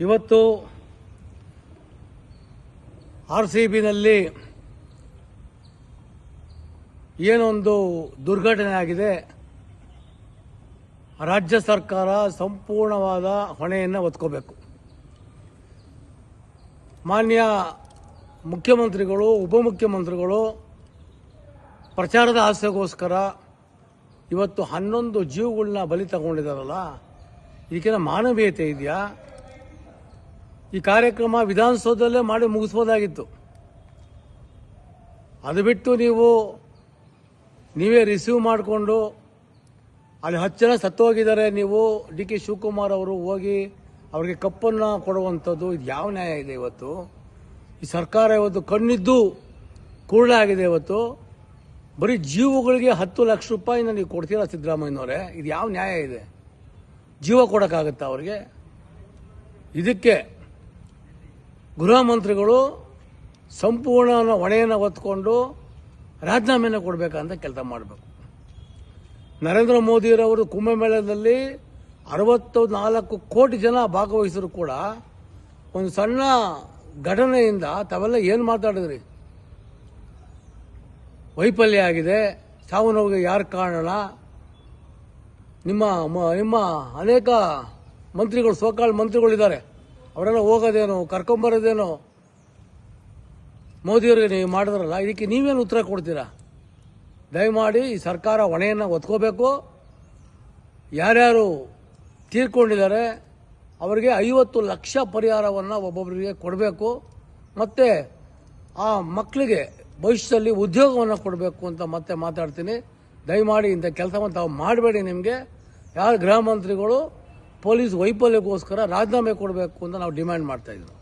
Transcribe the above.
ಇವತ್ತು R C ಬಿನಲ್ಲಿ ಏನೊಂದು ದುರ್ಘಟನೆ ಆಗಿದೆ. ರಾಜ್ಯ ಸರ್ಕಾರ ಸಂಪೂರ್ಣವಾದ ಹೊಣೆಯನ್ನು ಹೊತ್ಕೋಬೇಕು. ಮಾನ್ಯ ಮುಖ್ಯಮಂತ್ರಿಗಳು, ಉಪಮುಖ್ಯಮಂತ್ರಿಗಳು ಪ್ರಚಾರದ ಆಸೆಗೋಸ್ಕರ ಇವತ್ತು ಹನ್ನೊಂದು ಜೀವಗಳನ್ನ ಬಲಿ ತಗೊಂಡಿದ್ದಾರಲ್ಲ ಈಗಿನ ಮಾನವೀಯತೆ ಇದೆಯಾ? ಈ ಕಾರ್ಯಕ್ರಮ ವಿಧಾನಸೌಧದಲ್ಲೇ ಮಾಡಿ ಮುಗಿಸ್ಬೋದಾಗಿತ್ತು. ಅದು ಬಿಟ್ಟು ನೀವು ನೀವೇ ರಿಸೀವ್ ಮಾಡಿಕೊಂಡು ಅಲ್ಲಿ ಹತ್ತು ಜನ ಸತ್ತೋಗಿದ್ದಾರೆ. ನೀವು ಡಿ ಕೆ ಶಿವಕುಮಾರ್ ಅವರು ಹೋಗಿ ಅವರಿಗೆ ಕಪ್ಪನ್ನು ಕೊಡುವಂಥದ್ದು ಇದು ಯಾವ ನ್ಯಾಯ ಇದೆ ಇವತ್ತು? ಈ ಸರ್ಕಾರ ಇವತ್ತು ಕಣ್ಣಿದ್ದು ಆಗಿದೆ ಇವತ್ತು. ಬರೀ ಜೀವಗಳಿಗೆ ಹತ್ತು ಲಕ್ಷ ರೂಪಾಯಿನ ನೀವು ಕೊಡ್ತೀರಾ ಸಿದ್ದರಾಮಯ್ಯನವರೇ? ಇದು ಯಾವ ನ್ಯಾಯ ಇದೆ? ಜೀವ ಕೊಡೋಕ್ಕಾಗತ್ತಾ ಅವ್ರಿಗೆ? ಇದಕ್ಕೆ ಗೃಹ ಮಂತ್ರಿಗಳು ಸಂಪೂರ್ಣ ಹೊಣೆಯನ್ನು ಹೊತ್ಕೊಂಡು ರಾಜೀನಾಮೆಯನ್ನು ಕೊಡಬೇಕಂತ ಕೆಲಸ ಮಾಡಬೇಕು. ನರೇಂದ್ರ ಮೋದಿರವರು ಕುಂಭಮೇಳದಲ್ಲಿ ಅರವತ್ತು ನಾಲ್ಕು ಕೋಟಿ ಜನ ಭಾಗವಹಿಸಿದ್ರು ಕೂಡ ಒಂದು ಸಣ್ಣ ಘಟನೆಯಿಂದ ತಾವೆಲ್ಲ ಏನು ಮಾತಾಡಿದ್ರಿ? ವೈಫಲ್ಯ ಆಗಿದೆ, ಸಾವು ನೋವಿಗೆ ಯಾರು ಕಾರಣ? ನಿಮ್ಮ ನಿಮ್ಮ ಅನೇಕ ಮಂತ್ರಿಗಳು, ಸೋಕಾಳ್ ಮಂತ್ರಿಗಳಿದ್ದಾರೆ. ಅವರೆಲ್ಲ ಹೋಗೋದೇನು ಕರ್ಕೊಂಬರೋದೇನು ಮೋದಿಯವರಿಗೆ ನೀವು ಮಾಡಿದ್ರಲ್ಲ, ಇದಕ್ಕೆ ನೀವೇನು ಉತ್ತರ ಕೊಡ್ತೀರಾ? ದಯಮಾಡಿ ಈ ಸರ್ಕಾರ ಹೊಣೆಯನ್ನು ಒತ್ಕೋಬೇಕು ಯಾರ್ಯಾರು ತೀರ್ಕೊಂಡಿದ್ದಾರೆ, ಅವರಿಗೆ ಐವತ್ತು ಲಕ್ಷ ಪರಿಹಾರವನ್ನು ಒಬ್ಬೊಬ್ಬರಿಗೆ ಕೊಡಬೇಕು. ಮತ್ತು ಆ ಮಕ್ಕಳಿಗೆ ಭವಿಷ್ಯದಲ್ಲಿ ಉದ್ಯೋಗವನ್ನು ಕೊಡಬೇಕು ಅಂತ ಮತ್ತೆ ಮಾತಾಡ್ತೀನಿ. ದಯಮಾಡಿ ಇಂಥ ಕೆಲಸವನ್ನು ತಾವು ಮಾಡಬೇಡಿ ನಿಮಗೆ. ಯಾರು ಗೃಹ ಮಂತ್ರಿಗಳು ಪೊಲೀಸ್ ವೈಫಲ್ಯಕ್ಕೋಸ್ಕರ ರಾಜೀನಾಮೆ ಕೊಡಬೇಕು ಅಂತ ನಾವು ಡಿಮ್ಯಾಂಡ್ ಮಾಡ್ತಾ ಇದ್ದೀವಿ